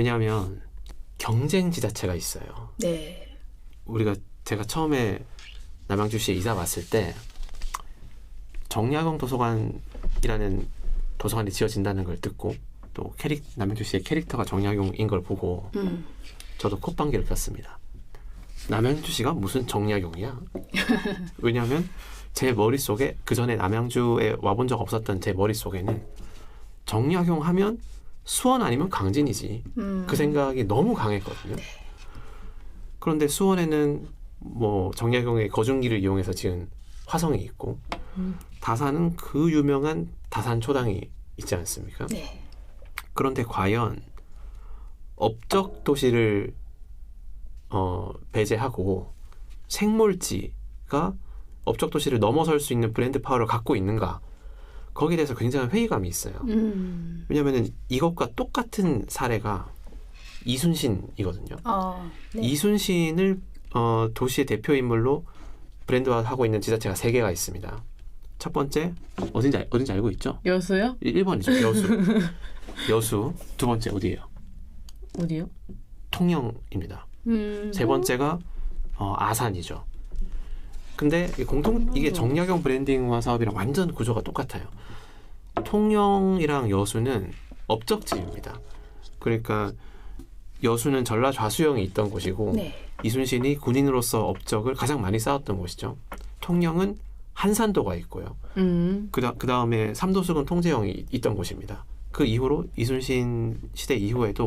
왜냐하면 경쟁 지자체가 있어요. 네. 우리가 제가 처음에 남양주시에 이사 왔을 때 정약용 도서관이라는 도서관이 지어진다는 걸 듣고 또 캐릭 남양주시의 캐릭터가 정약용인 걸 보고 음. 저도 콧방귀를 꼈습니다. 남양주시가 무슨 정약용이야? 왜냐하면 제 머릿속에 그 전에 남양주에 와본 적 없었던 제 머릿속에는 정약용 하면 수원 아니면 강진이지. 음. 그 생각이 너무 강했거든요. 그런데 수원에는 뭐 정약용의 거중기를 이용해서 지은 화성이 있고 음. 다산은 그 유명한 다산 초당이 있지 않습니까? 네. 그런데 과연 업적 도시를 어, 배제하고 생몰지가 업적 도시를 넘어설 수 있는 브랜드 파워를 갖고 있는가? 거기에 대해서 굉장한 회의감이 있어요. 음. 왜냐하면 이것과 똑같은 사례가 이순신이거든요. 아. 네. 이순신을 어, 도시의 대표 인물로 브랜드화하고 있는 지자체가 세 개가 있습니다. 첫 번째 어딘지 알- 어딘지 알고 있죠? 여수요? 1번이죠. 여수. 여수. 두 번째 어디예요? 어디요? 통영입니다. 음. 세 번째가 어, 아산이죠. 근데 이 공통 이게 정약용 브랜딩화 사업이랑 완전 구조가 똑같아요. 통영이랑 여수는 업적지입니다. 그러니까 여수는 전라 좌수영이 있던 곳이고 네. 이순신이 군인으로서 업적을 가장 많이 쌓았던 곳이죠. 통영은 한산도가 있고요. 음. 그다 그 다음에 삼도수군 통제영이 있던 곳입니다. 그 이후로 이순신 시대 이후에도